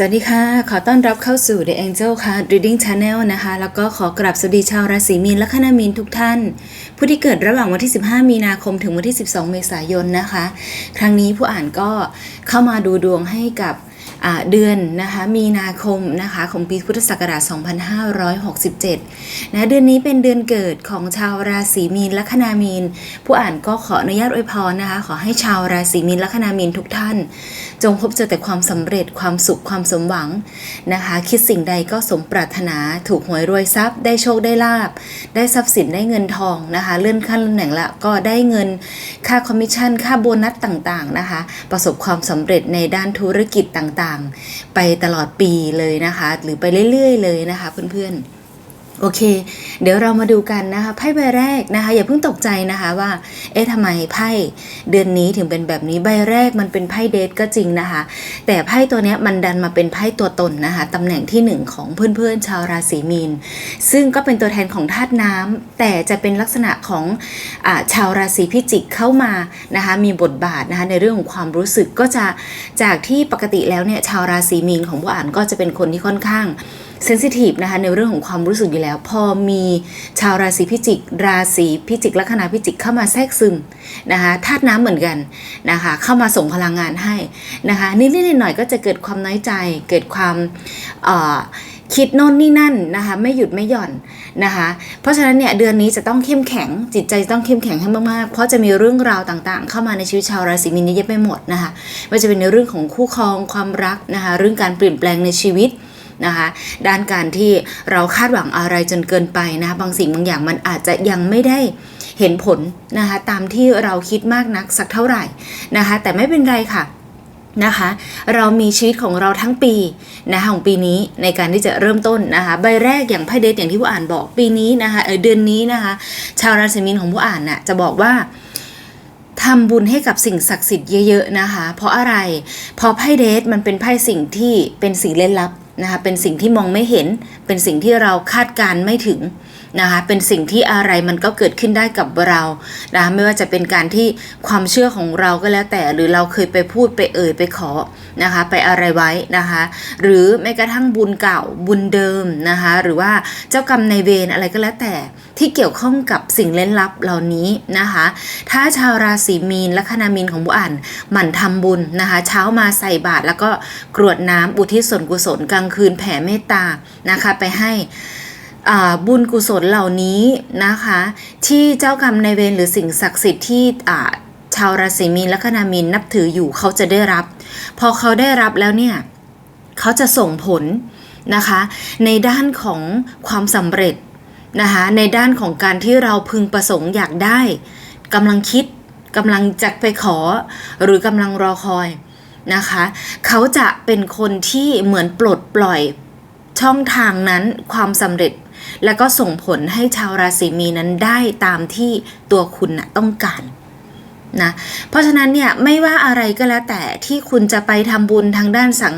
สวัสดีค่ะ ขอต้อนรับเข้าสู่ The Angel ค่ะ Reading Channel นะคะ แล้วก็ขอกราบสวัสดีชาวราศีมีนและคณามีนทุกท่าน ผู้ที่เกิดระหว่างวันที่ 15 มีนาคมถึงวันที่ 12 เมษายนนะคะ ครั้งนี้ผู้อ่านก็เข้ามาดูดวงให้กับ เดือนนะคะมีนาคมนะคะของปีพุทธศักราช 2567นะเดือนนี้เป็นเดือนเกิดของชาวราศีมีนและคณามีน ผู้อ่านก็ขออนุญาตอวยพรนะคะขอให้ชาวราศีมีนและคณามีนทุกท่าน จงพบเจอแต่ความสำเร็จความสุขความสมหวังนะคะคิดสิ่งใดก็สมปรารถนาถูกหวยรวยทรัพย์ได้โชคได้ลาบ ได้ทรัพย์สินได้เงินทองนะคะเลื่อนขั้นตำแหน่งละก็ได้เงินค่าคอมมิชชั่นค่าโบนัสต่างๆนะคะประสบความสำเร็จในด้านธุรกิจต่างๆไปตลอดปีเลยนะคะ หรือไปเรื่อยๆเลยนะคะเพื่อนๆ โอเค เดี๋ยวเรามาดูกันนะคะไพ่ใบแรกนะคะ อย่าเพิ่งตกใจนะคะว่า เอ๊ะทำไมไพ่เดือนนี้ถึงเป็นแบบนี้ใบแรกมันเป็นไพ่เดทก็จริงนะคะ แต่ไพ่ตัวนี้มันดันมาเป็นไพ่ตัวตนนะคะตำแหน่งที่หนึ่งของเพื่อนๆชาวราศีมีน ซึ่งก็เป็นตัวแทนของธาตุน้ำแต่จะเป็นลักษณะของอชาวราศีพิจิกเข้ามานะคะมีบทบาทนะคะในเรื่องของความรู้สึกก็จะจากที่ปกติแล้วเนี่ยชาวราศีมีนของผู้อ่านก็จะเป็นคนที่ค่อนข้าง เซนซิทีฟนะคะในเรื่องของความรู้สึกอยู่แล้ว พอมีชาวราศีพิจิก ราศีพิจิกลัคนาพิจิกเข้ามาแทรกซึมนะคะธาตุน้ำเหมือนกันนะคะเข้ามาส่งพลังงานให้นะคะนิดๆหน่อยๆก็จะเกิดความน้อยใจ เกิดความคิดโน่นนี่นั่นนะคะไม่หยุดไม่หย่อนนะคะเพราะฉะนั้นเนี่ยเดือนนี้จะต้องเข้มแข็งจิตใจต้องเข้มแข็งให้มากๆ เพราะจะมีเรื่องราวต่างๆ เข้ามาในชีวิตชาวราศีมีนเยอะแยะไปหมดนะคะไม่ว่าจะเป็นในเรื่องของคู่ครองความรักนะคะเรื่องการเปลี่ยนแปลงในชีวิต นะคะ ด้านการที่เราคาดหวังอะไรจนเกินไปนะคะบางสิ่งบางอย่างมันอาจจะยังไม่ได้เห็นผลนะคะตามที่เราคิดมากนักสักเท่าไหร่นะคะ แต่ไม่เป็นไรค่ะนะคะเรามีชีวิตของเราทั้งปีนะคะของปีนี้ในการที่จะเริ่มต้นนะคะใบแรกอย่างไพ่เดทอย่างที่ผู้อ่านบอกปีนี้นะคะเออเดือนนี้นะคะชาวราศีมีนของผู้อ่านน่ะจะบอกว่าทำบุญให้กับสิ่งศักดิ์สิทธิ์เยอะๆนะคะ เพราะอะไรเพราะไพ่เดทมันเป็นไพ่สิ่งที่เป็นสิ่งเล่นลับ นะคะเป็นสิ่งที่มองไม่เห็น เป็นสิ่งที่เราคาดการไม่ถึงนะคะเป็นสิ่งที่อะไรมันก็เกิดขึ้นได้กับเรานะคะไม่ว่าจะเป็นการที่ความเชื่อของเราก็แล้วแต่ หรือเราเคยไปพูดไปเอ่ยไปขอนะคะไปอะไรไว้นะคะหรือแม้กระทั่งบุญเก่าบุญเดิมนะคะหรือว่าเจ้ากรรมในายเวรอะไรก็แล้วแต่ ที่เกี่ยวข้องกับสิ่งเล่นลับเหล่านี้นะคะถ้าชาวราศีมีนและคณามีนของบุอ่านหมั่นทำบุญนะคะเช้ามาใส่บาตรแล้วก็กรวดน้ำอุทิศส่วนกุศลกลางคืนแผ่เมตตานะคะไปให้บุญกุศลเหล่านี้นะคะ ที่เจ้ากรรมในเวรหรือสิ่งศักดิ์สิทธิ์ที่ชาวราศีมีนและคณามีนนับถืออยู่เขาจะได้รับ พอเขาได้รับแล้วเนี่ยเขาจะส่งผลนะคะ ในด้านของความสำเร็จนะคะในด้านของการที่เราพึงประสงค์อยากได้กำลังคิดกำลังจะไปขอหรือกำลังรอคอย นะคะ เขาจะเป็นคนที่เหมือนปลดปล่อยช่องทางนั้นความสำเร็จ แล้วก็ส่งผลให้ชาวราศีมีนั้นได้ตามที่ตัวคุณนะต้องการนะเพราะฉะนั้นเนี่ยไม่ว่าอะไรก็แล้วแต่ที่คุณจะไปทำบุญทางด้านสัง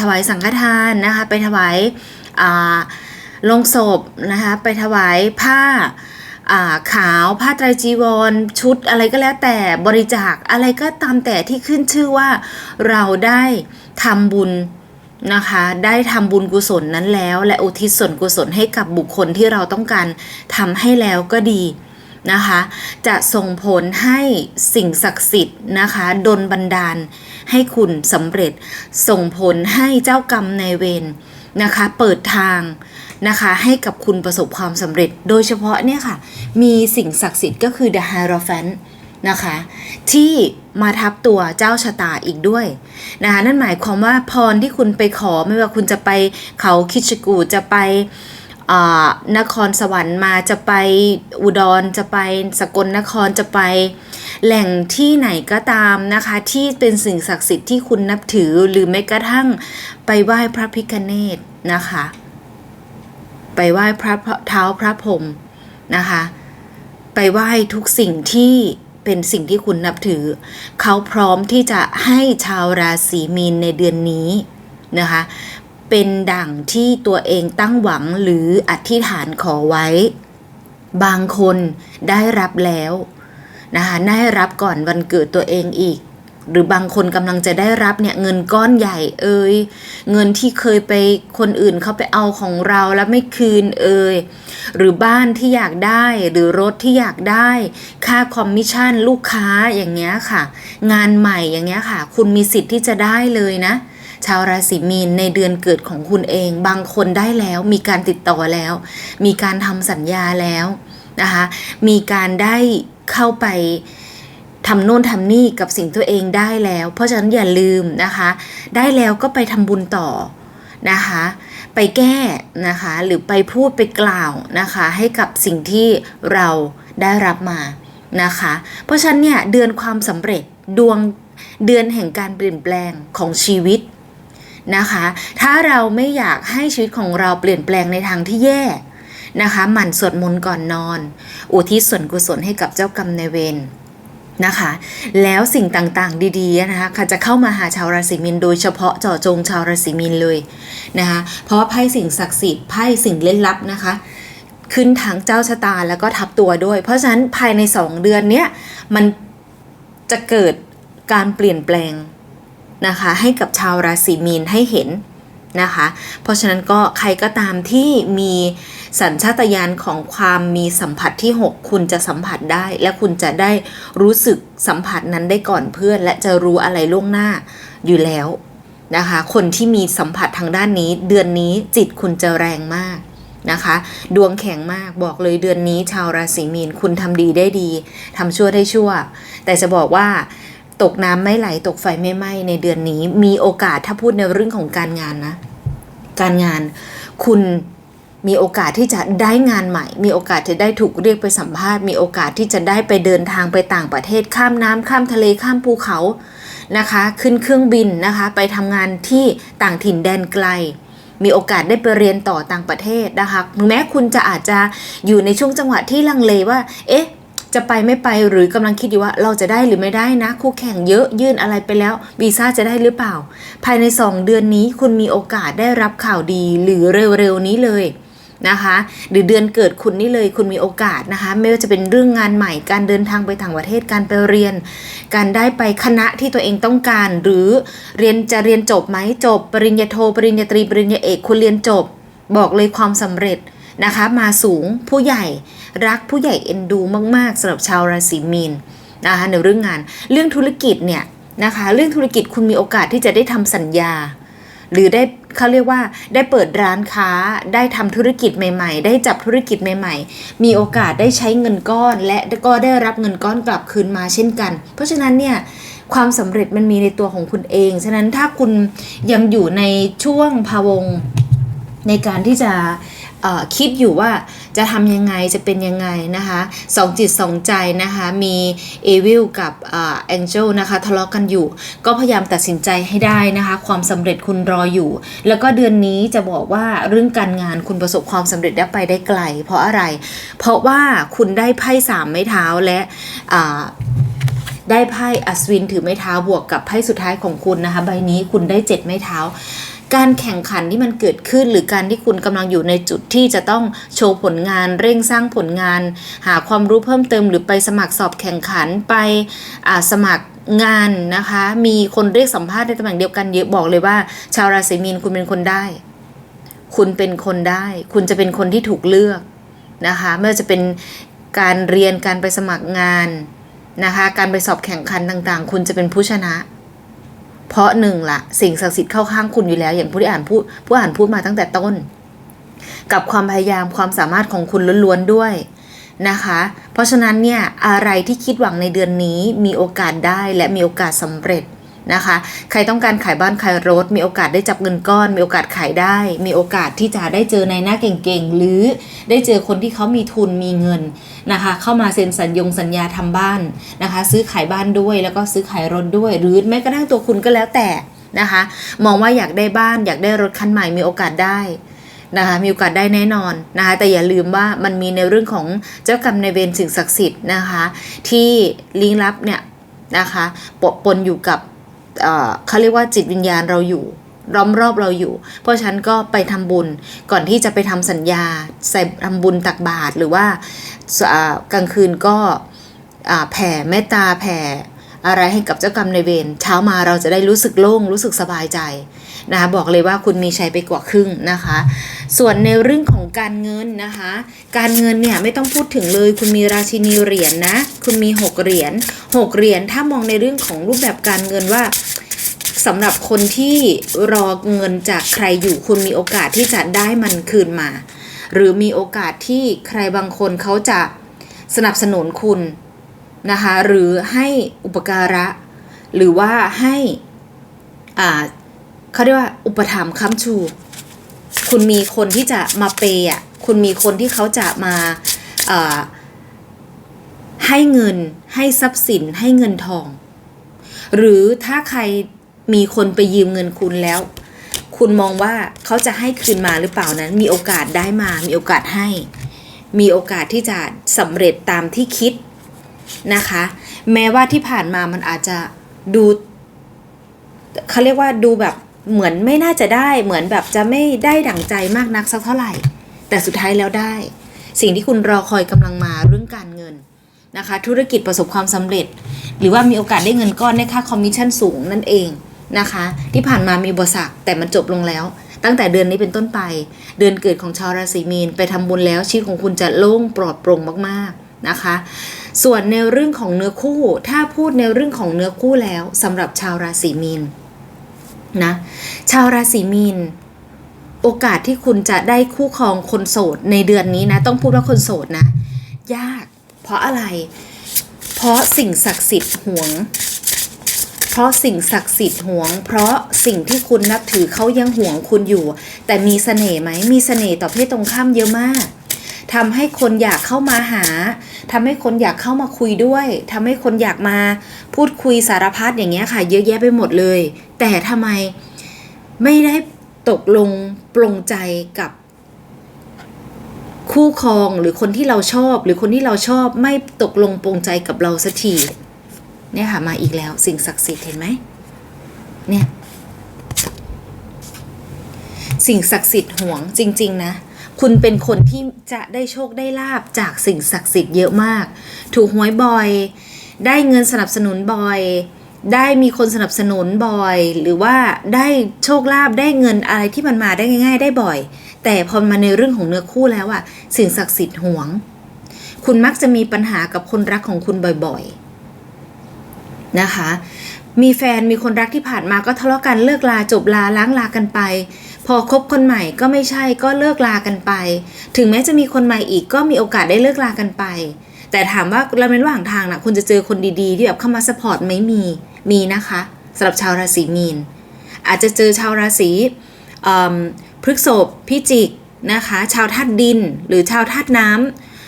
ถวายสังฆทานนะคะไปถวายลงศพนะคะไปถวายผ้า ขาวผ้าไตรจีวร ชุดอะไรก็แล้วแต่บริจาคอะไรก็ตามแต่ที่ขึ้นชื่อว่าเราได้ทำบุญนะคะได้ทำบุญกุศลนั้นแล้ว และอุทิศส่วนกุศลให้กับบุคคลที่เราต้องการทำให้แล้วก็ดีนะคะ จะส่งผลให้สิ่งศักดิ์สิทธิ์นะคะดลบันดาลให้คุณสำเร็จ ส่งผลให้เจ้ากรรมนายเวรนะคะ เปิดทาง นะคะ ให้กับคุณประสบความสำเร็จ โดยเฉพาะเนี่ยค่ะ มีสิ่งศักดิ์สิทธิ์ก็คือ The Hierophant นะคะ ที่มาทับตัวเจ้าชะตาอีกด้วยนะคะนั่นหมายความว่าพรที่คุณไปขอไม่ว่าคุณจะไปเขาคิชกูจะไปนครสวรรค์มาจะไปอุดรจะไปสกลนครจะไป แหล่งที่ไหนก็ตามนะคะ ที่เป็นสิ่งศักดิ์สิทธิ์ที่คุณนับถือหรือแม้กระทั่งไปไหว้พระพิฆเนศนะคะ ไปไหว้พระเท้าพระพรหมนะคะ ไปไหว้ทุกสิ่งที่เป็นสิ่งที่คุณนับถือ เขาพร้อมที่จะให้ชาวราศีมีนในเดือนนี้นะคะ เป็นดั่งที่ตัวเองตั้งหวังหรืออธิษฐานขอไว้ บางคนได้รับแล้วนะคะได้รับก่อนวันเกิดตัวเองอีก หรือบางคนกำลังจะได้รับเนี่ยเงินก้อนใหญ่เอ่ยเงินที่เคยไปคนอื่นเขาไปเอาของเราแล้วไม่คืนเอ่ยหรือบ้านที่อยากได้หรือรถที่อยากได้ค่าคอมมิชชั่นลูกค้าอย่างเงี้ยค่ะ งานใหม่อย่างเงี้ยค่ะ คุณมีสิทธิ์ที่จะได้เลยนะชาวราศีมีนในเดือนเกิดของคุณเอง บางคนได้แล้วมีการติดต่อแล้ว มีการทำสัญญาแล้วนะคะ มีการได้เข้าไป ทำโน่นทำนี่กับสิ่งตัวเองได้แล้ว เพราะฉะนั้นอย่าลืมนะคะ ได้แล้วก็ไปทำบุญต่อนะคะ ไปแก้นะคะ หรือไปพูดไปกล่าวนะคะ ให้กับสิ่งที่เราได้รับมานะคะ เพราะฉะนั้นเนี่ยเดือนความสำเร็จดวงเดือนแห่งการเปลี่ยนแปลงของชีวิตนะคะ ถ้าเราไม่อยากให้ชีวิตของเราเปลี่ยนแปลงในทางที่แย่นะคะ หมั่นสวดมนต์ก่อนนอน อุทิศส่วนกุศลให้กับเจ้ากรรมนายเวร นะคะ แล้วสิ่งต่างๆ ดีๆนะคะคจะเข้ามาหาชาวราศีมีนโดยเฉพาะเจาะจงชาวราศีมีนเลยนะคะเพราะว่าไพ่สิ่งศักดิ์สิทธิ์ไพ่สิ่งเล่นลับนะคะ ขึ้นทางเจ้าชะตาแล้วก็ทับตัวด้วย เพราะฉะนั้นภายใน 2 เดือนเนี้ยมันจะเกิดการเปลี่ยนแปลงนะคะให้กับชาวราศีมีนให้เห็น นะคะ เพราะฉะนั้นก็ใครก็ตามที่มีสัญชาตญาณของความมีสัมผัสที่ 6 คุณจะสัมผัสได้ และคุณจะได้รู้สึกสัมผัสนั้นได้ก่อนเพื่อน และจะรู้อะไรล่วงหน้าอยู่แล้วนะคะ คนที่มีสัมผัสทางด้านนี้ เดือนนี้จิตคุณจะแรงมากนะคะ ดวงแข็งมากบอกเลยเดือนนี้ชาวราศีมีนคุณทำดีได้ดีทำชั่วได้ชั่ว แต่จะบอกว่า ตกน้ำไม่ไหลตกไฟไม่ไหม้ในเดือนนี้ มีโอกาสถ้าพูดในเรื่องของการงานนะ การงานคุณมีโอกาสที่จะได้งานใหม่ มีโอกาสจะได้ถูกเรียกไปสัมภาษณ์ มีโอกาสที่จะได้ไปเดินทางไปต่างประเทศ ข้ามน้ำข้ามทะเลข้ามภูเขานะคะ ขึ้นเครื่องบินนะคะ ไปทำงานที่ต่างถิ่นแดนไกล มีโอกาสได้ไปเรียนต่อต่างประเทศนะคะแม้คุณจะอาจจะอยู่ในช่วงจังหวะที่ลังเลว่า เอ๊ะ จะไปไม่ไปหรือกำลังคิดอยู่ว่าเราจะได้หรือไม่ได้นะ คู่แข่งเยอะยื่นอะไรไปแล้ววีซ่าจะได้หรือเปล่า ภายใน 2 เดือนนี้คุณมีโอกาสได้รับข่าวดีหรือเร็วๆนี้เลยนะคะหรือเดือนเกิดคุณนี่เลยคุณมีโอกาสนะคะ ไม่ว่าจะเป็นเรื่องงานใหม่การเดินทางไปต่างประเทศการไปเรียน การได้ไปคณะที่ตัวเองต้องการ หรือเรียนจะเรียนจบไหมจบ ปริญญาโท ปริญญาตรี ปริญญาเอกคุณเรียนจบ บอกเลยความสำเร็จ นะคะ มาสูงผู้ใหญ่รักผู้ใหญ่เอ็นดูมากๆสำหรับชาวราศีมีนนะคะในเรื่องงานเรื่องธุรกิจเนี่ยนะคะเรื่องธุรกิจคุณมีโอกาสที่จะได้ทำสัญญา หรือได้เขาเรียกว่าได้เปิดร้านค้าได้ทำธุรกิจใหม่ ๆ ได้จับธุรกิจใหม่ ๆ มีโอกาสได้ใช้เงินก้อน และก็ได้รับเงินก้อนกลับคืนมาเช่นกัน เพราะฉะนั้นเนี่ยความสำเร็จมันมีในตัวของคุณเอง ฉะนั้นถ้าคุณยังอยู่ในช่วงพาวงในการที่จะ คิดอยู่ว่าจะทำยังไงจะเป็นยังไงนะคะสองจิตสองใจนะคะมีเอวิลกับเอ็นเจลนะคะทะเลาะกันอยู่ ก็พยายามตัดสินใจให้ได้นะคะ ความสำเร็จคุณรออยู่ แล้วก็เดือนนี้จะบอกว่าเรื่องการงานคุณประสบความสำเร็จได้ไปได้ไกล เพราะอะไร เพราะว่าคุณได้ไพ่สามไม้เท้าและได้ไพ่อัศวินถือไม้เท้าบวกกับไพ่สุดท้ายของคุณนะคะ ใบนี้คุณได้เจ็ดไม้เท้า การแข่งขันที่มันเกิดขึ้น หรือการที่คุณกำลังอยู่ในจุดที่จะต้องโชว์ผลงานเร่งสร้างผลงาน หาความรู้เพิ่มเติม หรือไปสมัครสอบแข่งขันไปสมัครงานนะคะ มีคนเรียกสัมภาษณ์ในตำแหน่งเดียวกันเยอะบอกเลยว่า ชาวราศีมีนคุณเป็นคนได้ คุณเป็นคนได้ คุณจะเป็นคนที่ถูกเลือกนะคะไม่ว่าจะเป็นการเรียนการไปสมัครงานนะคะ การไปสอบแข่งขันต่างๆ คุณจะเป็นผู้ชนะ เพราะหนึ่งละสิ่งศักดิ์สิทธิ์เข้าข้างคุณอยู่แล้ว อย่างผู้ที่อ่านพูดผู้อ่านพูดมาตั้งแต่ต้น กับความพยายามความสามารถของคุณล้วนๆด้วยนะคะ เพราะฉะนั้นเนี่ยอะไรที่คิดหวังในเดือนนี้มีโอกาสได้และมีโอกาสสำเร็จ นะคะ ใครต้องการขายบ้านขายรถ มีโอกาสได้จับเงินก้อน มีโอกาสขายได้ มีโอกาสที่จะได้เจอในหน้าเก่งๆ หรือได้เจอคนที่เขามีทุนมีเงินนะคะ เข้ามาเซ็นสัญญงสัญญาทำบ้านนะคะ ซื้อขายบ้านด้วยแล้วก็ซื้อขายรถด้วย หรือแม้กระทั่งตัวคุณก็แล้วแต่นะคะ มองว่าอยากได้บ้านอยากได้รถคันใหม่มีโอกาสได้นะคะมีโอกาสได้แน่นอนนะคะแต่อย่าลืมว่ามันมีในเรื่องของเจ้ากรรมในเวรสิ่งศักดิ์สิทธิ์นะคะที่ลี้ลับเนี่ยนะคะปะปนอยู่กับ เขาเรียกว่าจิตวิญญาณเราอยู่ล้อมรอบเราอยู่ เพราะฉันก็ไปทำบุญก่อนที่จะไปทำสัญญา ใส่ทำบุญตักบาตรหรือว่ากลางคืนก็แผ่เมตตาแผ่ อะไรให้กับเจ้ากรรมในเวรเช้ามาเราจะได้รู้สึกโล่งรู้สึกสบายใจนะคะบอกเลยว่าคุณมีชัยไปกว่าครึ่งนะคะ ส่วนในเรื่องของการเงินนะคะ การเงินเนี่ยไม่ต้องพูดถึงเลย คุณมีราชินีเหรียญนะคุณมีหกเหรียญหกเหรียญถ้ามองในเรื่องของรูปแบบการเงินว่าสำหรับคนที่รอเงินจากใครอยู่คุณมีโอกาสที่จะได้มันคืนมา หรือมีโอกาสที่ใครบางคนเขาจะสนับสนุนคุณ นะคะหรือให้อุปการะ หรือว่าให้อ่าเขาเรียกว่าอุปถัมภ์ค้ำชู คุณมีคนที่จะมาเปย์อะคุณมีคนที่เขาจะมาอ่าให้เงินให้ทรัพย์สินให้เงินทอง หรือถ้าใครมีคนไปยืมเงินคุณแล้ว คุณมองว่าเขาจะให้คืนมาหรือเปล่านั้น มีโอกาสได้มา มีโอกาสให้ มีโอกาสที่จะสำเร็จตามที่คิด นะคะ แม้ว่าที่ผ่านมามันอาจจะดูเขาเรียกว่าดูแบบเหมือนไม่น่าจะได้เหมือนแบบจะไม่ได้ดั่งใจมากนักสักเท่าไหร่ แต่สุดท้ายแล้วได้ สิ่งที่คุณรอคอยกำลังมาเรื่องการเงินนะคะ ธุรกิจประสบความสำเร็จ หรือว่ามีโอกาสได้เงินก้อนได้ค่าคอมมิชชั่นสูงนั่นเองนะคะ ที่ผ่านมามีอุปสรรคแต่มันจบลงแล้ว ตั้งแต่เดือนนี้เป็นต้นไป เดือนเกิดของชาวราศีมีนไปทำบุญแล้วชีวิตของคุณจะโล่งปลอดโปร่งมากๆนะคะ ส่วนในเรื่องของเนื้อคู่ ถ้าพูดในเรื่องของเนื้อคู่แล้วสำหรับชาวราศีมีนนะชาวราศีมีนโอกาสที่คุณจะได้คู่ครองคนโสดในเดือนนี้นะ ต้องพูดว่าคนโสดนะ ยากเพราะอะไร เพราะสิ่งศักดิ์สิทธิ์หวง เพราะสิ่งศักดิ์สิทธิ์หวง เพราะสิ่งที่คุณนับถือเขายังหวงคุณอยู่ แต่มีเสน่ห์ไหมมีเสน่ห์ต่อเพศตรงข้ามเยอะมาก ทำให้คนอยากเข้ามาหาทำให้คนอยากเข้ามาคุยด้วยทำให้คนอยากมาพูดคุยสารพัดอย่างเงี้ยค่ะ เยอะแยะไปหมดเลย แต่ทำไมไม่ได้ตกลงปลงใจกับคู่ครองหรือคนที่เราชอบ หรือคนที่เราชอบไม่ตกลงปลงใจกับเราสักทีเนี่ยค่ะมาอีกแล้วสิ่งศักดิ์สิทธิ์เห็นไหมเนี่ยสิ่งศักดิ์สิทธิ์ห่วงจริง ๆ นะ คุณเป็นคนที่จะได้โชคได้ลาบจากสิ่งศักดิ์สิทธิ์เยอะมาก ถูกหวยบ่อย ได้เงินสนับสนุนบ่อย ได้มีคนสนับสนุนบ่อย หรือว่าได้โชคลาภได้เงินอะไรที่มันมาได้ง่าย ๆ ได้บ่อย แต่พอมาในเรื่องของเนื้อคู่แล้วอะสิ่งศักดิ์สิทธิ์หวง คุณมักจะมีปัญหากับคนรักของคุณบ่อย ๆ นะคะมีแฟนมีคนรักที่ผ่านมาก็ทะเลาะกันเลิกลาจบลาล้างลากันไป พอคบคนใหม่ก็ไม่ใช่ก็เลิกลากันไป ถึงแม้จะมีคนใหม่อีกก็มีโอกาสได้เลิกลากันไป แต่ถามว่าเราเป็นระหว่างทางนะคุณจะเจอคนดีๆ ที่แบบเข้ามาสปอร์ตไหมมีมีนะคะสำหรับชาวราศีมีน อาจจะเจอชาวราศีพฤษภพิจิกนะคะ ชาวธาตุดินหรือชาวธาตุน้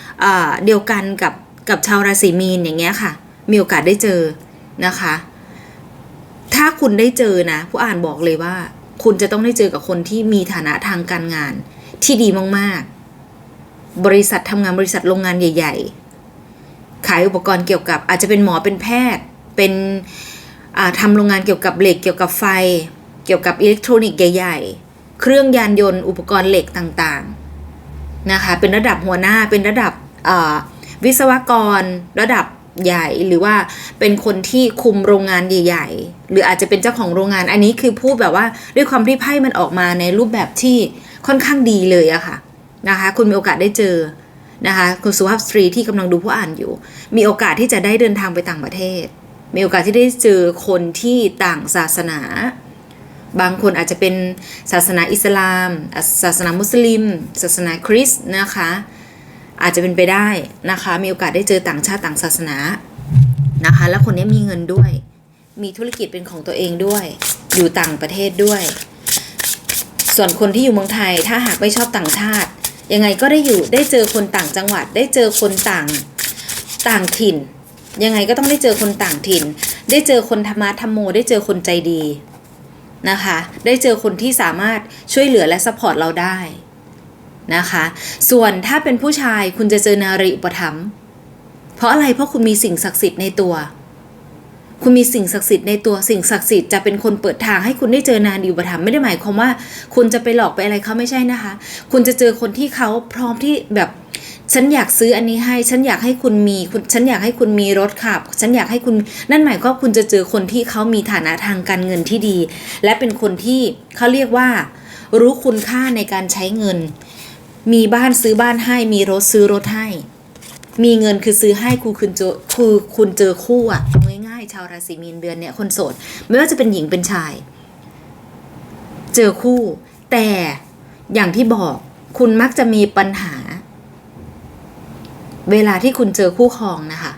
ำเดียวกันกับกับชาวราศีมีนอย่างเงี้ยค่ะ มีโอกาสได้เจอนะคะ ถ้าคุณได้เจอนะ ผู้อ่านบอกเลยว่า คุณจะต้องได้เจอกับคนที่มีฐานะทางการงานที่ดีมากๆ บริษัททำงานบริษัทโรงงานใหญ่ ๆ ขายอุปกรณ์เกี่ยวกับ อาจจะเป็นหมอเป็นแพทย์ เป็นทำโรงงานเกี่ยวกับเหล็กเกี่ยวกับไฟ เกี่ยวกับอิเล็กทรอนิกส์ใหญ่ ๆ เครื่องยานยนต์อุปกรณ์เหล็กต่างๆนะคะเป็นระดับหัวหน้าเป็นระดับวิศวกร ระดับ ใหญ่หรือว่าเป็นคนที่คุมโรงงานใหญ่ ๆ หรืออาจจะเป็นเจ้าของโรงงานอันนี้คือพูดแบบว่าด้วยความที่ไพ่มันออกมาในรูปแบบที่ค่อนข้างดีเลยอะค่ะนะคะ คุณมีโอกาสได้เจอนะคะคุณสุภาพสตรีที่กำลังดูผู้อ่านอยู่ มีโอกาสที่จะได้เดินทางไปต่างประเทศ มีโอกาสที่ได้เจอคนที่ต่างศาสนา บางคนอาจจะเป็นศาสนาอิสลาม ศาสนามุสลิม ศาสนาคริสต์นะคะ อาจจะเป็นไปได้นะคะ มีโอกาสได้เจอต่างชาติต่างศาสนานะคะ แล้วคนนี้มีเงินด้วย มีธุรกิจเป็นของตัวเองด้วย อยู่ต่างประเทศด้วย ส่วนคนที่อยู่เมืองไทยถ้าหากไม่ชอบต่างชาติ ยังไงก็ได้อยู่ได้เจอคนต่างจังหวัด ได้เจอคนต่างต่างถิ่น ยังไงก็ต้องได้เจอคนต่างถิ่น ได้เจอคนธรรมะธรรมโม ได้เจอคนใจดีนะคะ ได้เจอคนที่สามารถช่วยเหลือและสปอร์ตเราได้ นะคะ ส่วนถ้าเป็นผู้ชายคุณจะเจอนารีอุปถัมภ์เพราะอะไรเพราะคุณมีสิ่งศักดิ์สิทธิ์ในตัว คุณมีสิ่งศักดิ์สิทธิ์ในตัวสิ่งศักดิ์สิทธิ์จะเป็นคนเปิดทางให้คุณได้เจอนารีอุปถัมภ์ไม่ได้หมายความว่า คุณจะไปหลอกไปอะไรเขาไม่ใช่นะคะ คุณจะเจอคนที่เขาพร้อมที่แบบฉันอยากซื้ออันนี้ให้ ฉันอยากให้คุณมีคุณฉันอยากให้คุณมีรถขับ ฉันอยากให้คุณ นั่นหมายความว่าคุณจะเจอคนที่เขามีฐานะทางการเงินที่ดี และเป็นคนที่เขาเรียกว่า รู้คุณค่าในการใช้เงิน มีบ้านซื้อบ้านให้มีรถซื้อรถให้ มีเงินคือซื้อให้คุณคุณเจอคือคุณเจอคู่อะง่ายๆชาวราศีมีนเดือนเนี้ยคนโสด ไม่ว่าจะเป็นหญิงเป็นชาย เจอคู่ แต่อย่างที่บอกคุณมักจะมีปัญหา เวลาที่คุณเจอคู่ครองนะคะ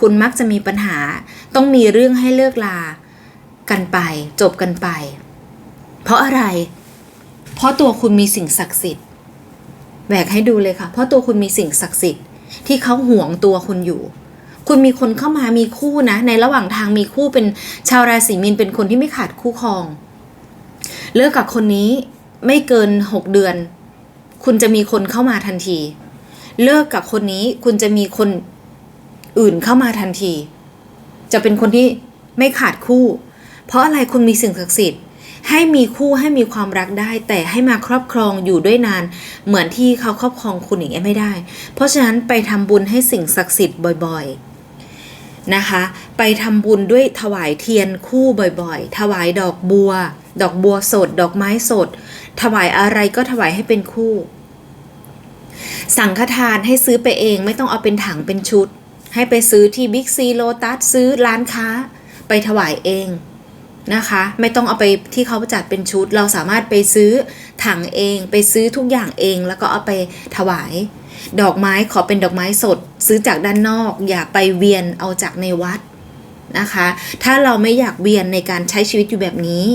คุณมักจะมีปัญหา ต้องมีเรื่องให้เลิกลากันไป จบกันไป เพราะอะไร เพราะตัวคุณมีสิ่งศักดิ์สิทธิ์ แหวกให้ดูเลยค่ะ เพราะตัวคุณมีสิ่งศักดิ์สิทธิ์ที่เขาห่วงตัวคุณอยู่ คุณมีคนเข้ามามีคู่นะ ในระหว่างทางมีคู่เป็นชาวราศีมีนเป็นคนที่ไม่ขาดคู่ครอง เลิกกับคนนี้ไม่เกินหกเดือน คุณจะมีคนเข้ามาทันที เลิกกับคนนี้คุณจะมีคนอื่นเข้ามาทันที จะเป็นคนที่ไม่ขาดคู่ เพราะอะไรคุณมีสิ่งศักดิ์สิทธิ์ ให้มีคู่ให้มีความรักได้ แต่ให้มาครอบครองอยู่ด้วยนาน เหมือนที่เขาครอบครองคุณอย่างนี้ยไม่ได้ เพราะฉะนั้นไปทำบุญให้สิ่งศักดิ์สิทธิ์บ่อยๆนะคะ ไปทำบุญด้วยถวายเทียนคู่บ่อยๆ ถวายดอกบัว ดอกบัวสด ดอกไม้สด ถวายอะไรก็ถวายให้เป็นคู่ สังฆทานให้ซื้อไปเองไม่ต้องเอาเป็นถังเป็นชุด ให้ไปซื้อที่บิ๊กซีโลตัสซื้อร้านค้า ไปถวายเอง นะคะ ไม่ต้องเอาไปที่เขาจัดเป็นชุด เราสามารถไปซื้อถังเอง ไปซื้อทุกอย่างเอง แล้วก็เอาไปถวาย ดอกไม้ขอเป็นดอกไม้สด ซื้อจากด้านนอก อย่าไปเวียนเอาจากในวัดนะคะ ถ้าเราไม่อยากเวียนในการใช้ชีวิตอยู่แบบนี้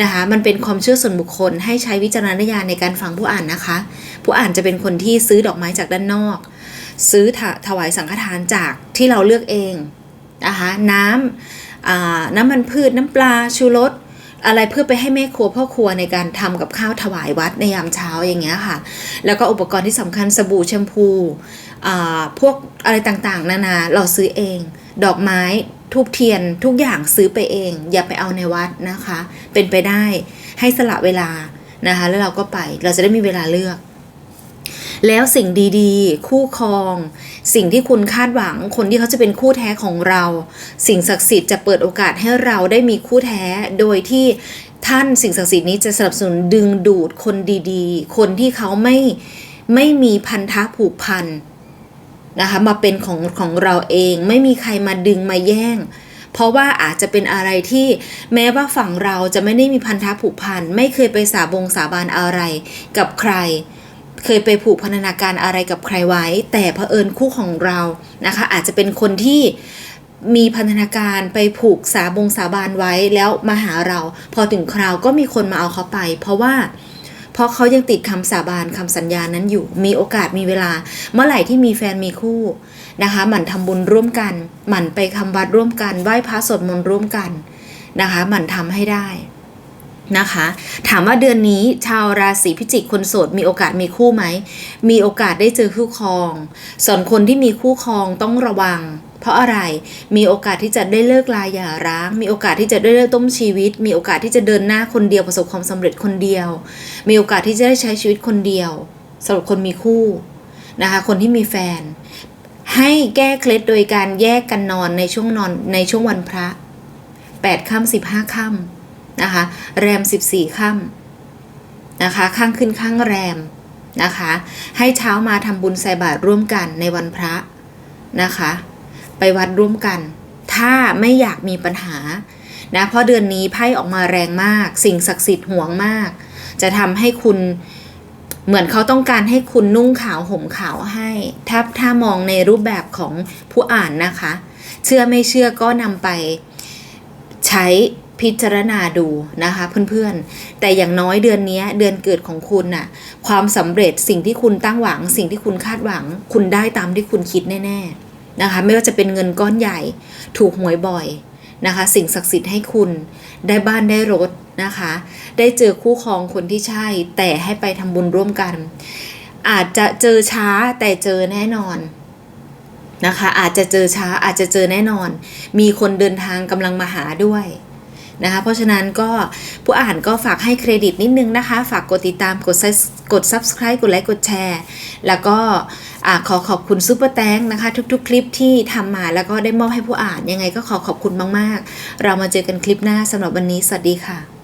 นะคะ มันเป็นความเชื่อส่วนบุคคล ให้ใช้วิจารณญาณในการฟังผู้อ่านนะคะ ผู้อ่านจะเป็นคนที่ซื้อดอกไม้จากด้านนอก ซื้อถถวายสังฆทานจากที่เราเลือกเองนะคะ น้ำ น้ำมันพืชน้ำปลาชูรสอะไรเพื่อไปให้แม่ครัวพ่อครัวในการทำกับข้าวถวายวัดในยามเช้าอย่างเงี้ยค่ะ แล้วก็อุปกรณ์ที่สำคัญสบู่แชมพูพวกอะไรต่างๆ นานาเราซื้อเอง ดอกไม้ทูบเทียนทุกอย่างซื้อไปเอง อย่าไปเอาในวัดนะคะ เป็นไปได้ให้สละเวลานะคะ แล้วเราก็ไปเราจะได้มีเวลาเลือก แล้วสิ่งดีๆ คู่ครอง สิ่งที่คุณคาดหวัง คนที่เขาจะเป็นคู่แท้ของเรา สิ่งศักดิ์สิทธิ์จะเปิดโอกาสให้เราได้มีคู่แท้โดยที่ท่านสิ่งศักดิ์สิทธิ์นี้จะสนับสนุนดึงดูดคนดีๆ คนที่เขาไม่ไม่มีพันธะผูกพันนะคะมาเป็นของของเราเองไม่มีใครมาดึงมาแย่ง เพราะว่าอาจจะเป็นอะไรที่แม้ว่าฝั่งเราจะไม่ได้มีพันธะผูกพันไม่เคยไปสาบงสาบานอะไรกับใคร เคยไปผูกพันธนาการอะไรกับใครไว้ แต่เผอิญคู่ของเรานะคะ อาจจะเป็นคนที่มีพันธนาการไปผูกสาบงสาบานไว้แล้วมาหาเรา พอถึงคราวก็มีคนมาเอาเขาไป เพราะว่าเพราะเขายังติดคำสาบานคำสัญญานั้นอยู่ มีโอกาสมีเวลา เมื่อไหร่ที่มีแฟนมีคู่นะคะหมั่นทำบุญร่วมกัน หมั่นไปคำวัดร่วมกันไหว้พระสวดมนต์ร่วมกันนะคะหมั่นทำให้ได้ นะคะ ถามว่าเดือนนี้ชาวราศีพิจิกคนโสดมีโอกาสมีคู่ไหม มีโอกาสได้เจอคู่ครอง ส่วนคนที่มีคู่ครองต้องระวัง เพราะอะไร มีโอกาสที่จะได้เลิกลาหย่าร้าง มีโอกาสที่จะได้เลิกต้มชีวิต มีโอกาสที่จะเดินหน้าคนเดียวประสบความสำเร็จคนเดียว มีโอกาสที่จะได้ใช้ชีวิตคนเดียวสำหรับคนมีคู่นะคะคนที่มีแฟน ให้แก้เคล็ดโดยการแยกกันนอนในช่วงนอนในช่วงวันพระ8ค่ำสิบห้าค่ำ นะคะ แรม 14ค่ำนะคะ ข้างขึ้นข้างแรมนะคะ ให้เช้ามาทำบุญใส่บาตรร่วมกันในวันพระนะคะ ไปวัดร่วมกัน ถ้าไม่อยากมีปัญหานะเพราะเดือนนี้ไพ่ออกมาแรงมาก สิ่งศักดิ์สิทธิ์ห่วงมาก จะทำให้คุณเหมือนเขาต้องการให้คุณนุ่งขาวห่มขาวให้ถ้าถ้ามองในรูปแบบของผู้อ่านนะคะ เชื่อไม่เชื่อก็นำไปใช้ พิจารณาดูนะคะเพื่อนๆ แต่อย่างน้อยเดือนนี้เดือนเกิดของคุณน่ะความสำเร็จสิ่งที่คุณตั้งหวัง สิ่งที่คุณคาดหวัง คุณได้ตามที่คุณคิดแน่ๆนะคะไม่ว่าจะเป็นเงินก้อนใหญ่ ถูกหวยบ่อยนะคะ สิ่งศักดิ์สิทธิ์ให้คุณได้บ้านได้รถนะคะ ได้เจอคู่ครองคนที่ใช่ แต่ให้ไปทำบุญร่วมกัน อาจจะเจอช้าแต่เจอแน่นอนนะคะอาจจะเจอช้าอาจจะเจอแน่นอน มีคนเดินทางกำลังมาหาด้วย นะคะ เพราะฉะนั้นก็ผู้อ่านก็ฝากให้เครดิตนิดนึงนะคะ ฝากกดติดตามกดกด subscribe กดไลค์กดแชร์ แล้วก็ขอขอบคุณซูเปอร์แตงนะคะ ทุกๆ คลิปที่ทำมาแล้วก็ได้มอบให้ผู้อ่านยังไงก็ขอขอบคุณมากๆ เรามาเจอกันคลิปหน้าสำหรับวันนี้ สวัสดีค่ะ